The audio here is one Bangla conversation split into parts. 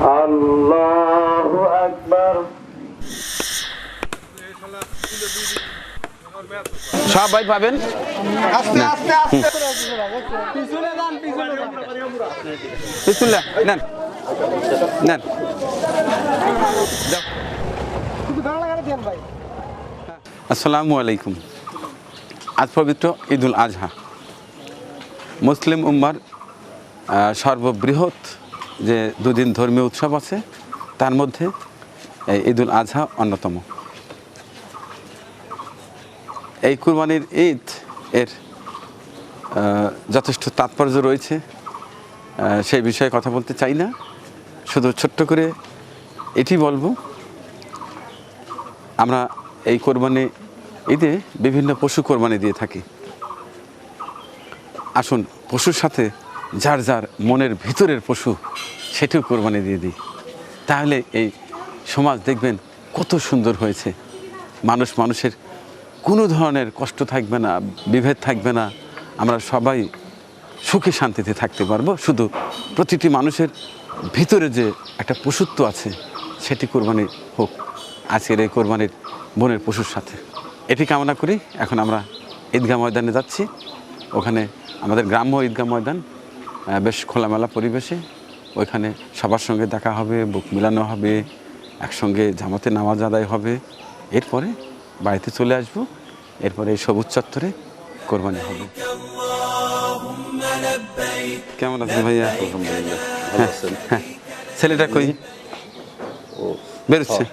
আল্লাহু আকবার। সবাই পাবেন? আস্তে আস্তে আস্তে বিসমিল্লাহ নেন। নেন। আসসালামু আলাইকুম। আজ পবিত্র ঈদুল আজহা। মুসলিম উম্মার সর্ববৃহৎ যে দুদিন ধর্মীয় উৎসব আছে, তার মধ্যে ঈদুল আজহা অন্যতম। এই কুরবানির ঈদ এর যথেষ্ট তাৎপর্য রয়েছে। সেই বিষয়ে কথা বলতে চাই না। শুধু ছোট্ট করে এটি বলব, আমরা এই কোরবানি ঈদে বিভিন্ন পশু কোরবানি দিয়ে থাকি। আসুন, পশুর সাথে যার যার মনের ভিতরের পশু, সেটিও কোরবানি দিয়ে দিই। তাহলে এই সমাজ দেখবেন কত সুন্দর হয়েছে। মানুষ মানুষের কোনো ধরনের কষ্ট থাকবে না, বিভেদ থাকবে না। আমরা সবাই সুখে শান্তিতে থাকতে পারব। শুধু প্রতিটি মানুষের ভিতরে যে একটা পশুত্ব আছে, সেটি কোরবানি হোক। আজকের এই কোরবানির বনের পশুর সাথে। এটি কামনা করি। এখন আমরা ঈদগাহ ময়দানে যাচ্ছি। ওখানে আমাদের গ্রাম্য ঈদগাহ ময়দান। বেশ খোলামেলা পরিবেশে ওইখানে সবার সঙ্গে দেখা হবে বুক মিলানো হবে একসঙ্গে জামাতে নামাজ আদায় হবে। এরপরে বাড়িতে চলে আসব এরপরে এই সবুজ চত্বরে কোরবানি হবে। কেমন আছেন ভাইয়া? হ্যাঁ, হ্যাঁ। ছেলেটা কই? বেরোচ্ছে।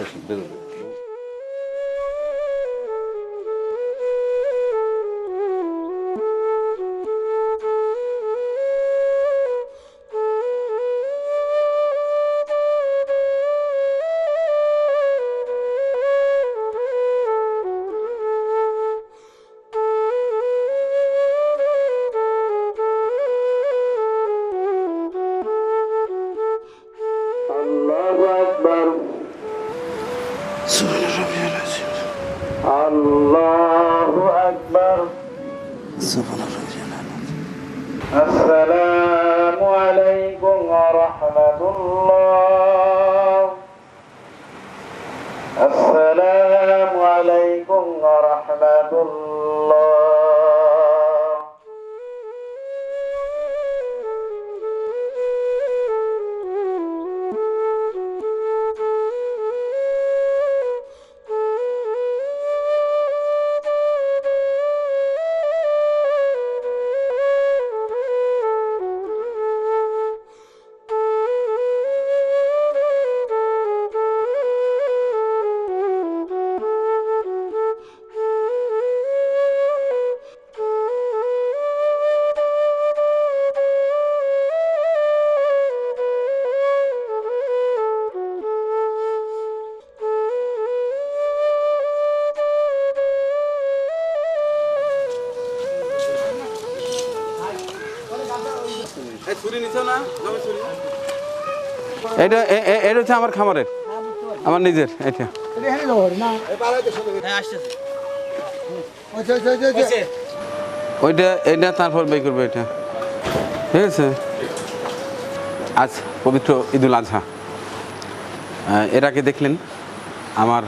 আসসালামু আলাইকুম ওয়া রাহমাতুল্লাহ আসসালামু আলাইকুম ওয়া রাহমাতুল্লাহ এটা এটা হচ্ছে আমার খামারের। আমার নিজের, এটা। ওইটা, এটা তারপর বের করব এটা। ঠিক আছে? আজ পবিত্র ঈদুল আজহা। এর আগে দেখলেন আমার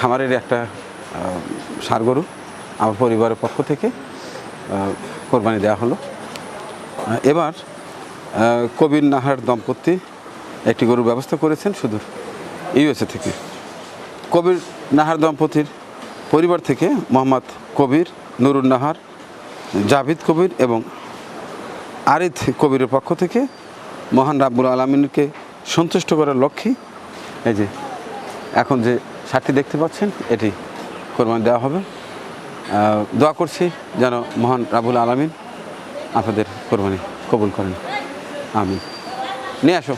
খামারের একটা ষাঁড় গরু আমার পরিবারের পক্ষ থেকে কোরবানি দেওয়া হলো। এবার কবির নাহার দম্পতি একটি গরুর ব্যবস্থা করেছেন শুধু ইউএসএ থেকে। কবির নাহার দম্পতির পরিবার থেকে মোহাম্মদ কবির নুরুল নাহার, জাভিদ কবির এবং আরিদ কবিরের পক্ষ থেকে মহান রাব্বুল আলমিনকে সন্তুষ্ট করার লক্ষ্যে এই যে এখন যে সারটি দেখতে পাচ্ছেন, এটি কোরবানি দেওয়া হবে। দোয়া করছি যেন মহান রাবুল আলমিন আপনাদের কোরবানি কবুল করেন। আমি নিয়ে আসো।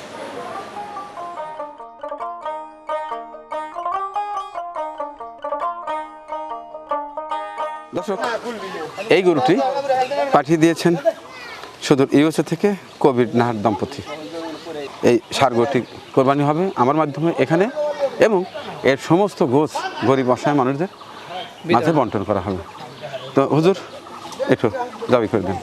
দর্শক এই গরুটি পাঠিয়ে দিয়েছেন সুদূর ইউএসএ থেকে কোভিড নাহার দম্পতি। এই সার গরুটি কোরবানি হবে আমার মাধ্যমে এখানে এবং এর সমস্ত গোছ গরিব অসহায় মানুষদের মাঝে বন্টন করা হবে। তো হুজুর, একটু দাবি করে দেন।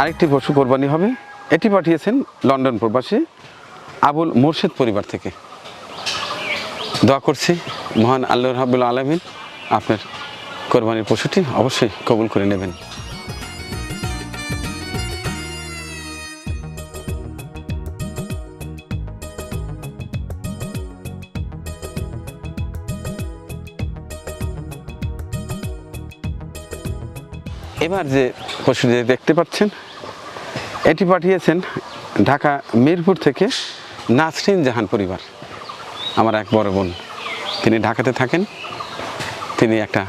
আরেকটি পশু কোরবানি হবে। এটি পাঠিয়েছেন লন্ডন প্রবাসী আবুল মোর্শেদ পরিবার থেকে। দোয়া করছি মহান আল্লাহ রাবুল আলমিন আপনার কোরবানির পশুটি অবশ্যই কবুল করে নেবেন। এবার যে পশুটি দেখতে পাচ্ছেন, এটি পাঠিয়েছেন ঢাকা মিরপুর থেকে নাসরিন জাহান পরিবার। আমার এক বড় বোন, তিনি ঢাকাতে থাকেন। তিনি একটা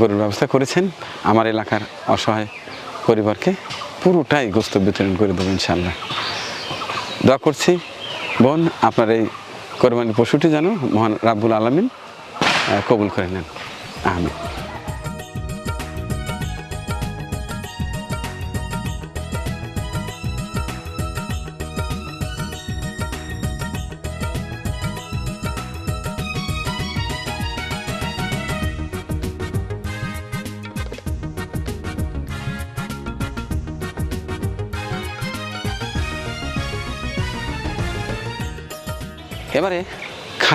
গরুর ব্যবস্থা করেছেন। আমার এলাকার অসহায় পরিবারকে পুরোটাই গোস্ত বিতরণ করে দেবেন ইনশাল্লাহ দোয়া করছি, বোন, আপনার এই কোরবানির পশুটি যেন মহান রাব্বুল আলমিন কবুল করে নেন। আমি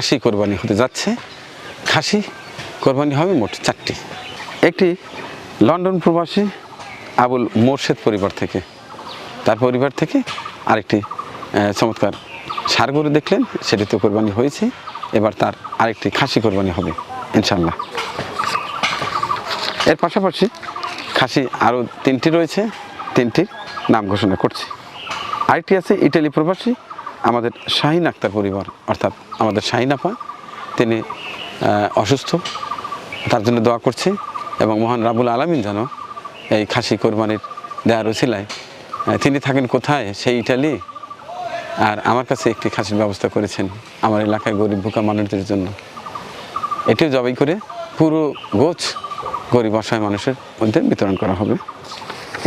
খাসি কোরবানি হতে যাচ্ছে। খাসি কোরবানি হবে মোট চারটি। একটি লন্ডন প্রবাসী আবুল মোর্শেদ পরিবার থেকে। তার পরিবার থেকে আরেকটি চমৎকার সার গরু দেখলেন, সেটি তো কোরবানি হয়েছে। এবার তার আরেকটি খাসি কোরবানি হবে ইনশাল্লাহ এর পাশাপাশি খাসি আরও তিনটি রয়েছে, তিনটির নাম ঘোষণা করছি। আরেকটি আছে ইটালি প্রবাসী আমাদের শাহিন আক্তার পরিবার, অর্থাৎ আমাদের শাহিন আপা, তিনি অসুস্থ। তার জন্য দোয়া করছি এবং মহান রাবুল আলমিন যেন এই খাসি কোরবানির দেয়ার রসিলায় তিনি থাকেন কোথায়? সেই ইটালি। আর আমার কাছে একটি খাসির ব্যবস্থা করেছেন আমার এলাকায় গরিব ভুকা মানুষদের জন্য। এটিও জবাই করে পুরো গোছ গরিব অসহায় মানুষের মধ্যে বিতরণ করা হবে।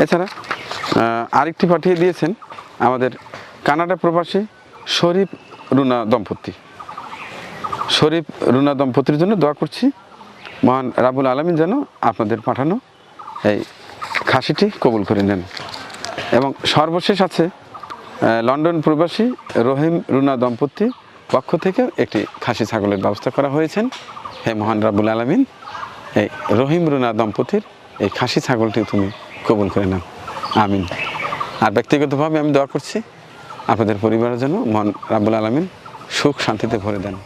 এছাড়া আরেকটি পাঠিয়ে দিয়েছেন আমাদের কানাডা প্রবাসী শরীফ রুনা দম্পতি। শরীফ রুনা দম্পতির জন্য দোয়া করছি। মহান রাবুল আলমিন যেন আপনাদের পাঠানো এই খাসিটি কবুল করে নেন। এবং সর্বশেষ আছে লন্ডন প্রবাসী রহিম রুনা দম্পতি পক্ষ থেকে একটি খাসি ছাগলের ব্যবস্থা করা হয়েছেন। হে মহান রাবুল আলমিন, এই রহিম রুনা দম্পতির এই খাসি ছাগলটি তুমি কবুল করে নাও। আমিন। আর ব্যক্তিগতভাবে আমি দোয়া করছি আপনাদের পরিবারের জন্য মন রাবুল আলমিন সুখ শান্তিতে ভরে দেন।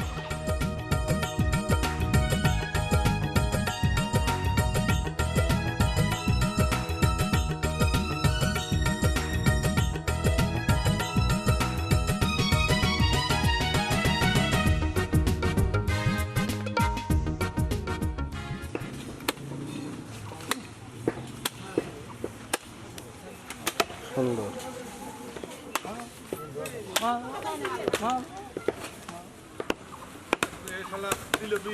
সব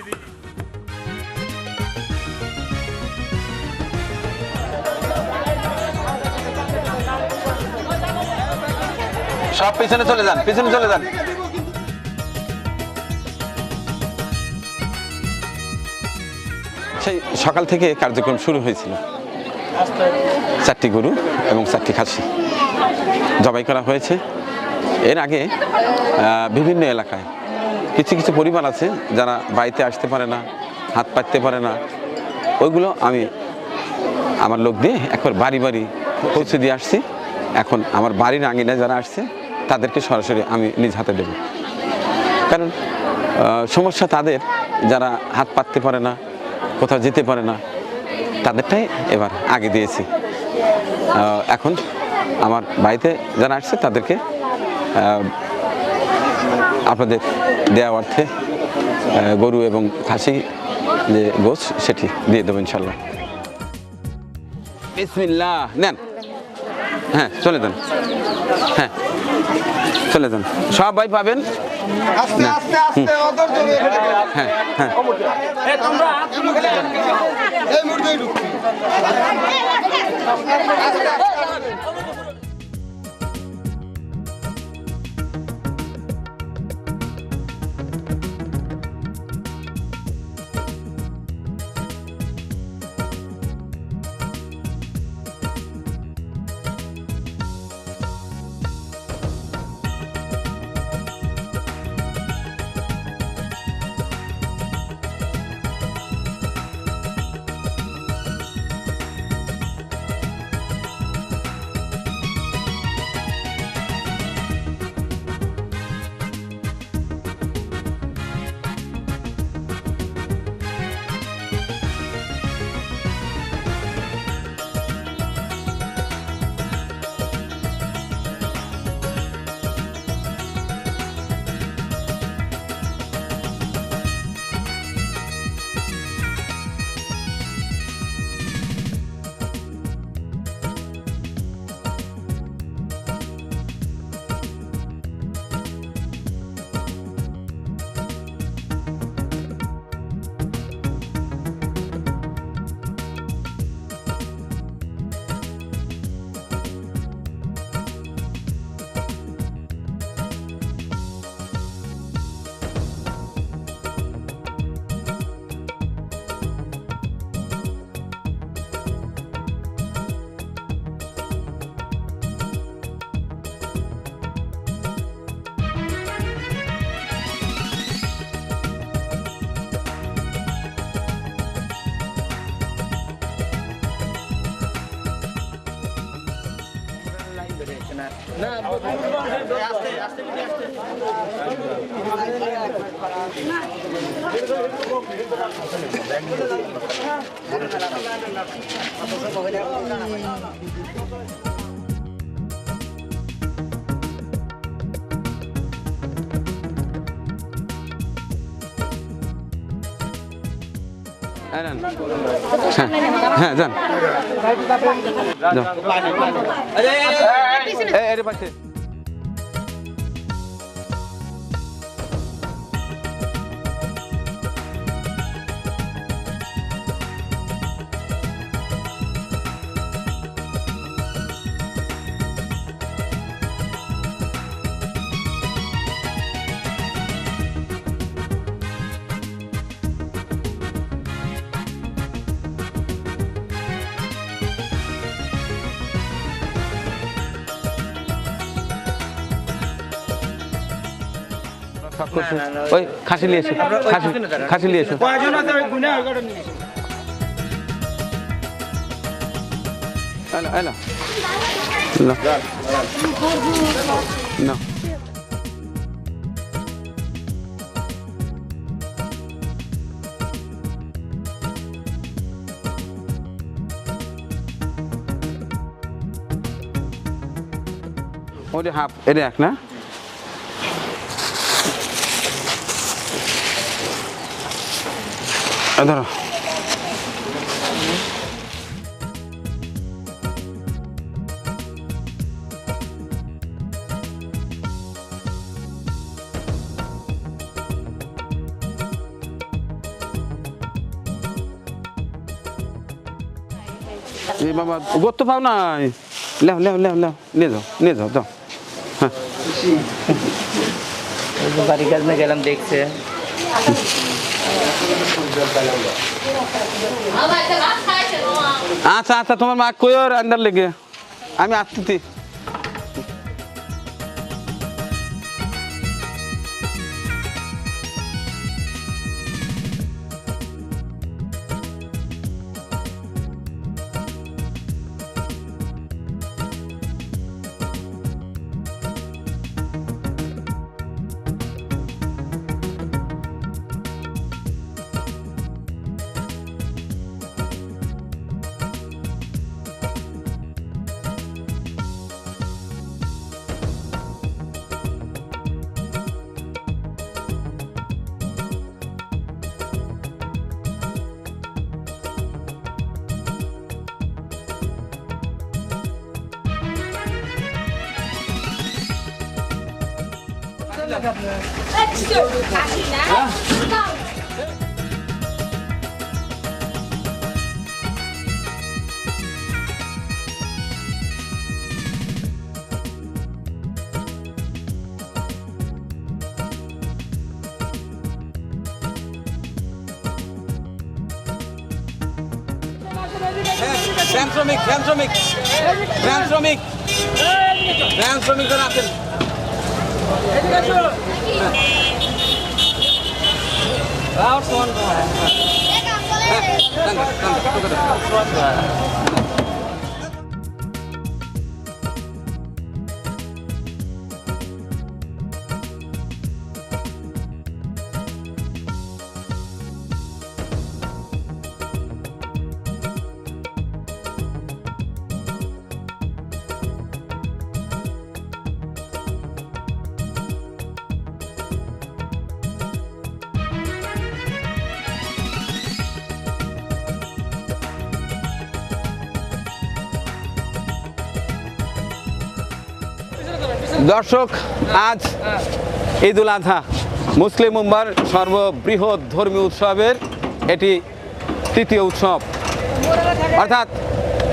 পিছনে চলে যান, পিছনে চলে যান। সেই সকাল থেকে কার্যক্রম শুরু হয়েছিল। চারটি গরু এবং চারটি খাসি জবাই করা হয়েছে। এর আগে বিভিন্ন এলাকায় কিছু কিছু পরিবার আছে যারা বাড়িতে আসতে পারে না, হাত পাততে পারে না। ওইগুলো আমি আমার লোক দিয়ে একবার বাড়ি বাড়ি পৌঁছে দিয়ে আসছি। এখন আমার বাড়ির আঙিনায় যারা আসছে, তাদেরকে সরাসরি আমি নিজ হাতে দেব। কারণ সমস্যা তাদের, যারা হাত পাততে পারে না, কোথাও যেতে পারে না, তাদেরটাই এবার আগে দিয়েছি। এখন আমার বাড়িতে যারা আসছে, তাদেরকে আপনাদের দেওয়া অর্থে গরু এবং খাসি যে গোছ সেটি দিয়ে দেবো ইনশাল্লাহ বিসমিল্লাহ নেন। হ্যাঁ চলে যান হ্যাঁ চলে যান সবাই পাবেন? হ্যাঁ। হ্যাঁ এই হ্যাঁ। হ্যাঁ হ্যাঁ যান করছ? ওই খাসি নিয়ে এসো খাসি খাসি নিয়ে এসো এলো, এলো। নাও। নাও। ওটা হাফ এটা এক না ধরো। এ বাবা গোর তো পাও নাই। লেও লেও লেও লেও, নিয়ে যাও নিয়ে যাও যাও। হ্যাঁ। বাড়ি কাজ না গেলাম, দেখছে। আচ্ছা আচ্ছা তোমার মা কই আন্দার লেগে? আমি আসতেছি। গ্রাম শ্রমিক গ্রাম শ্রমিক গ্রাম শ্রমিক গ্রাম শ্রমিক যারা আছেন দর্শক, আজ ঈদুল আজহা, মুসলিম উম্মার সর্ববৃহৎ ধর্মীয় উৎসবের এটি তৃতীয় উৎসব। অর্থাৎ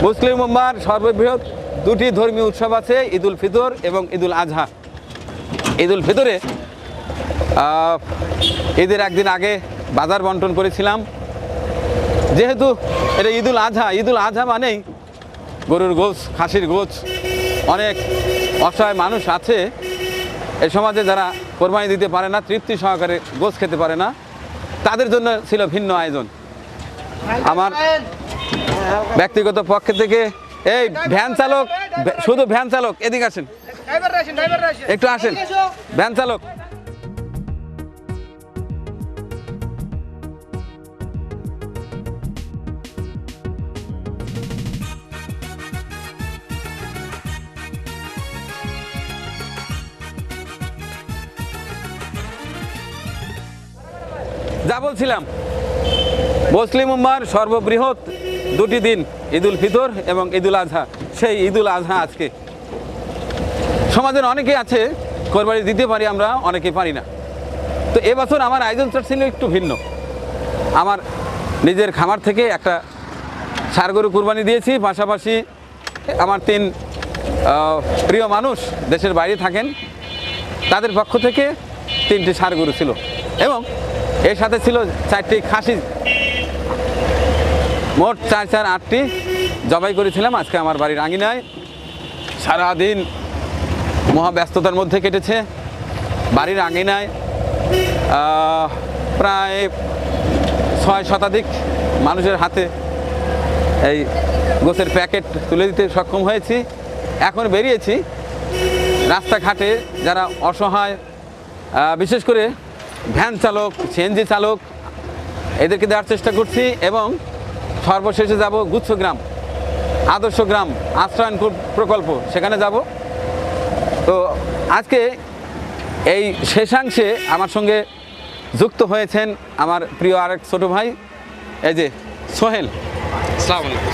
মুসলিম উম্মার সর্ববৃহৎ দুটি ধর্মীয় উৎসব আছে, ঈদুল ফিতর এবং ঈদুল আজহা। ঈদুল ফিতরে ঈদের একদিন আগে বাজার বন্টন করেছিলাম। যেহেতু এটা ঈদুল আজহা ঈদুল আজহা মানেই গরুর গোছ খাসির গোছ অনেক অসহায় মানুষ আছে। এ সমাজে যারা কোরবানি দিতে পারে না তৃপ্তি সহকারে গোছ খেতে পারে না তাদের জন্য ছিল ভিন্ন আয়োজন। আমার ব্যক্তিগত পক্ষ থেকে এই ভ্যান চালক শুধু ভ্যান চালক এদিকে আসেন। একটু আসেন। ভ্যান চালক যা বলছিলাম। মুসলিম উম্মার সর্ববৃহৎ দুটি দিন, ঈদুল ফিতর এবং ঈদুল আজহা। সেই ঈদুল আজহা আজকে। সমাজের অনেকে আছে কোরবানি দিতে পারি আমরা অনেকে পারি না। তো এবছর আমার আয়োজনটা ছিল একটু ভিন্ন। আমার নিজের খামার থেকে একটা গরু কুরবানি দিয়েছি, পাশাপাশি আমার তিন প্রিয় মানুষ দেশের বাইরে থাকেন, তাদের পক্ষ থেকে তিনটি গরু ছিল। এবং এর সাথে ছিল চারটি খাসি। মোট চার চার আটটি জবাই করেছিলাম। আজকে আমার বাড়ির আঙিনায় সারাদিন মহা ব্যস্ততার মধ্যে কেটেছে। বাড়ির আঙিনায় প্রায় ছয় শতাধিক মানুষের হাতে এই গোছের প্যাকেট তুলে দিতে সক্ষম হয়েছি। এখন বেরিয়েছি রাস্তাঘাটে যারা অসহায় বিশেষ করে ভ্যান চালক সিএনজি চালক এদেরকে দেওয়ার চেষ্টা করছি এবং সর্বশেষে যাব গুচ্ছ গ্রাম আদর্শ গ্রাম আশ্রয়ন প্রকল্প সেখানে যাব। তো আজকে এই শেষাংশে আমার সঙ্গে যুক্ত হয়েছেন আমার প্রিয় আরেক ছোট ভাই এই যে সোহেল।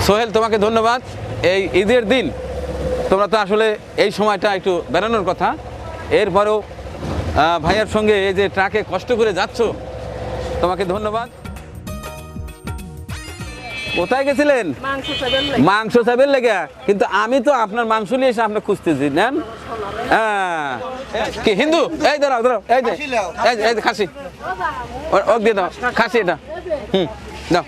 সোহেল তোমাকে ধন্যবাদ। এই ঈদের দিন তোমরা তো আসলে এই সময়টা একটু বেড়ানোর কথা। এরপরেও ভাইয়ার সঙ্গে এই যে ট্রাকে কষ্ট করে যাচ্ছ তোমাকে ধন্যবাদ। কোথায় গেছিলেন? মাংস চাবেন লেগে। কিন্তু আমি তো আপনার মাংস নিয়ে এসে আপনার খুঁজতেছি নেন। হ্যাঁ। কি হিন্দু? এই দাঁড়াও দাঁড়াও এই যে এই খাসি। ও- ওক দিয়ে দাও খাসি এটা। হুম দাও।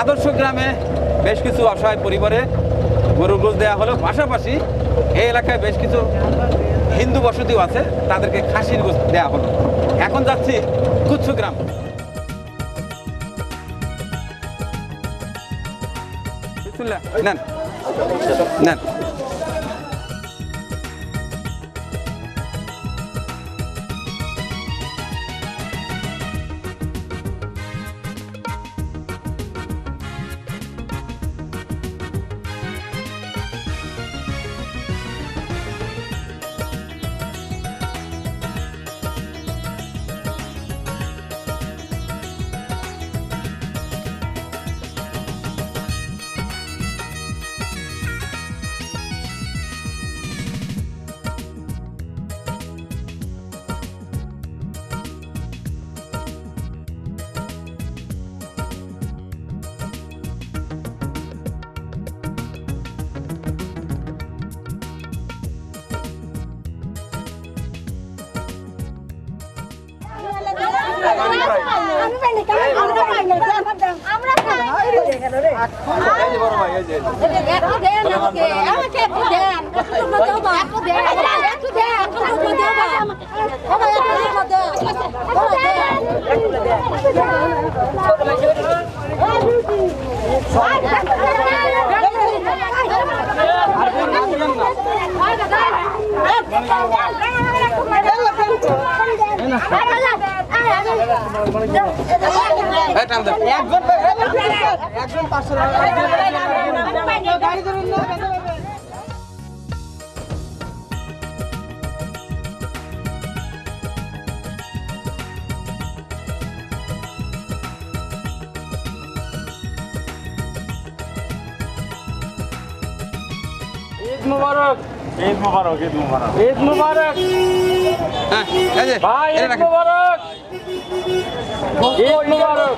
আদর্শ গ্রামে বেশ কিছু অসহায় পরিবারে গরুর গোস দেওয়া হলো। পাশাপাশি এই এলাকায় বেশ কিছু হিন্দু বসতিও আছে, তাদেরকে খাসির গোস দেওয়া হলো। এখন যাচ্ছি গুচ্ছ গ্রাম। নেন। নেন। পাইনি একটু দেন এই টান দেন। মুবারক। ঈদ মুবারক ঈদ মুবারক। ঈদ মুবারক। হ্যাঁ এই যে ভাই ঈদ মুবারক। ঈদ মুবারক।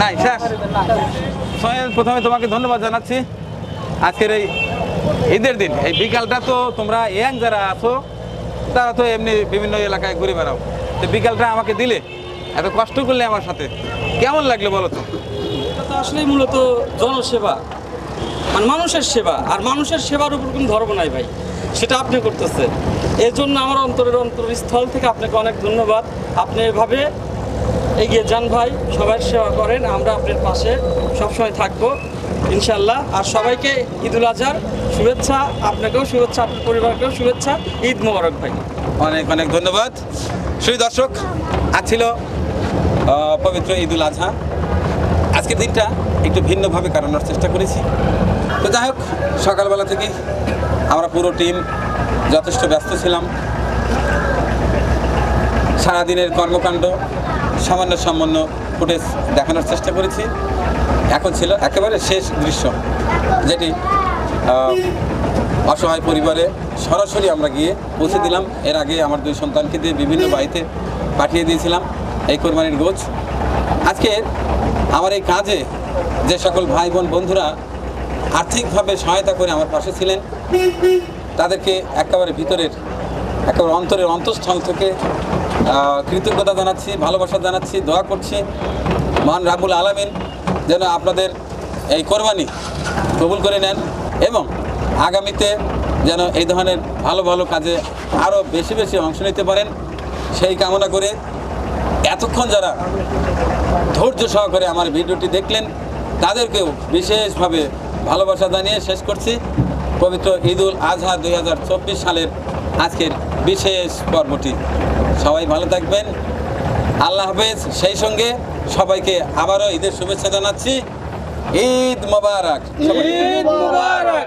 নাই শেষ সোহেল প্রথমে তোমাকে ধন্যবাদ জানাচ্ছি। আজকের এই ঈদের দিন এই বিকালটা তো তোমরা ইয়াং যারা আছো তারা তো এমনি বিভিন্ন এলাকায় ঘুরে বেড়াও। তো বিকালটা আমাকে দিলে এত কষ্ট করলে আমার সাথে। কেমন লাগল বলো তো? এটা তো আসলেই মূলত জনসেবা মানে মানুষের সেবা আর মানুষের সেবার উপর কোনো ধর্ম নাই ভাই। সেটা আপনি করতেছেন। এই জন্য আমার অন্তরের অন্তরস্থল থেকে আপনাকে অনেক ধন্যবাদ। আপনি এভাবে এগিয়ে যান ভাই সবার সেবা করেন, আমরা আপনার পাশে সবসময় থাকব ইনশাল্লাহ আর সবাইকে ঈদুল আজহার শুভেচ্ছা, আপনাকেও শুভেচ্ছা, আপনার পরিবারকেও শুভেচ্ছা, ঈদ মোবারক ভাই। অনেক অনেক ধন্যবাদ। শ্রী দর্শক, আজ ছিল পবিত্র ঈদুল আজহা। আজকের দিনটা একটু ভিন্নভাবে কাটানোর চেষ্টা করেছি। তো যাই হোক, সকালবেলা থেকেই আমরা পুরো টিম যথেষ্ট ব্যস্ত ছিলাম। সারাদিনের কর্মকাণ্ড, সামান্য সামান্য ফুটেজ দেখানোর চেষ্টা করেছি। এখন ছিল একেবারে শেষ দৃশ্য, যেটি অসহায় পরিবারে সরাসরি আমরা গিয়ে পৌঁছে দিলাম। এর আগে আমার দুই সন্তানকে দিয়ে বিভিন্ন বাড়িতে পাঠিয়ে দিয়েছিলাম এই কোরবানির গোছ। আজকে আমার এই কাজে যে সকল ভাই বোন বন্ধুরা আর্থিকভাবে সহায়তা করে আমার পাশে ছিলেন তাদেরকে একেবারে ভিতরের, একেবারে অন্তরের অন্তঃস্থল থেকে কৃতজ্ঞতা জানাচ্ছি, ভালোবাসা জানাচ্ছি, দোয়া করছি। মহান রাবুল আলামিন যেন আপনাদের এই কোরবানি কবুল করে নেন এবং আগামীতে যেন এই ধরনের ভালো ভালো কাজে আরও বেশি বেশি অংশ নিতে পারেন। সেই কামনা করে এতক্ষণ যারা ধৈর্য সহকারে আমার ভিডিওটি দেখলেন, তাদেরকেও বিশেষভাবে ভালোবাসা জানিয়ে শেষ করছি। পবিত্র ঈদুল আজহা দুই হাজার চব্বিশ সালের আজকের বিশেষ পর্বটি। সবাই ভালো থাকবেন। আল্লাহ হাফেজ। সেই সঙ্গে সবাইকে আবারও ঈদের শুভেচ্ছা জানাচ্ছি। ঈদ মোবারক। ঈদ মুবারক।